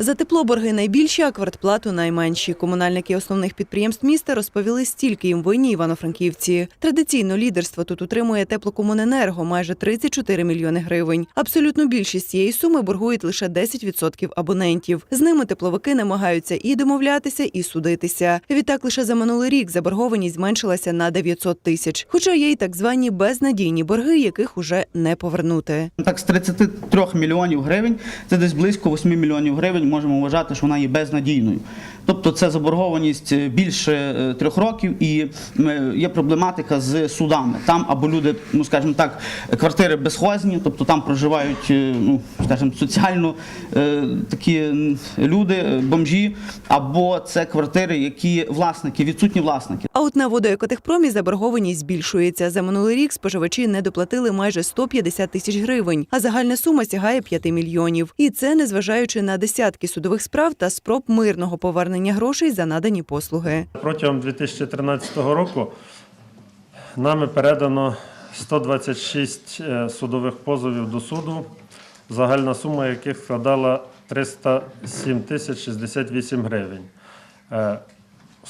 За тепло борги найбільші, а квартплату найменші. Комунальники основних підприємств міста розповіли, стільки їм винні івано-франківці. Традиційно лідерство тут утримує теплокомуненерго майже 34 мільйони гривень. Абсолютну більшість цієї суми боргують лише 10% абонентів. З ними тепловики намагаються і домовлятися, і судитися. Відтак лише за минулий рік заборгованість зменшилася на 900 тисяч. Хоча є й так звані безнадійні борги, яких уже не повернути. Так, з 33 мільйонів гривень, це десь близько 8 мільйонів гривень, можемо вважати, що вона є безнадійною. Тобто це заборгованість більше е, трьох років і е, є проблематика з судами. Там або люди, ну скажімо так, квартири безхозні, тобто там проживають, е, ну скажімо, соціально е, такі люди, е, бомжі, або це квартири, які власники, відсутні власники. А от на водоекотехпромі заборгованість збільшується. За минулий рік споживачі не доплатили майже 150 тисяч гривень, а загальна сума сягає 5 мільйонів. І це незважаючи на десятки судових справ та спроб мирного повернення грошей за надані послуги. Протягом 2013 року нами передано 126 е, судових позовів до суду, загальна сума яких складала 307 тисяч 68 гривень.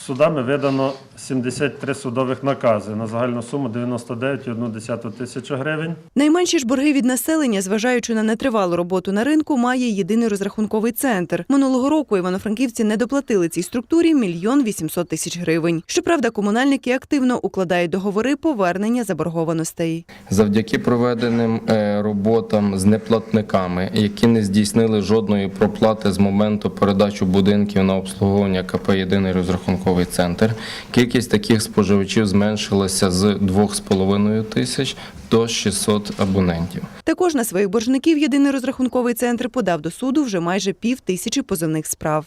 Судами видано 73 судових накази на загальну суму 99,1 тисячу гривень. Найменші ж борги від населення, зважаючи на нетривалу роботу на ринку, має єдиний розрахунковий центр. Минулого року івано-франківці не доплатили цій структурі мільйон 800 тисяч гривень. Щоправда, комунальники активно укладають договори повернення заборгованостей. Завдяки проведеним е, роботам з неплатниками, які не здійснили жодної проплати з моменту передачі будинків на обслуговування КП «Єдиний розрахунковий центр», кількість таких споживачів зменшилася з 2,5 тисяч до 600 абонентів. Також на своїх боржників єдиний розрахунковий центр подав до суду вже майже пів тисячі позовних справ.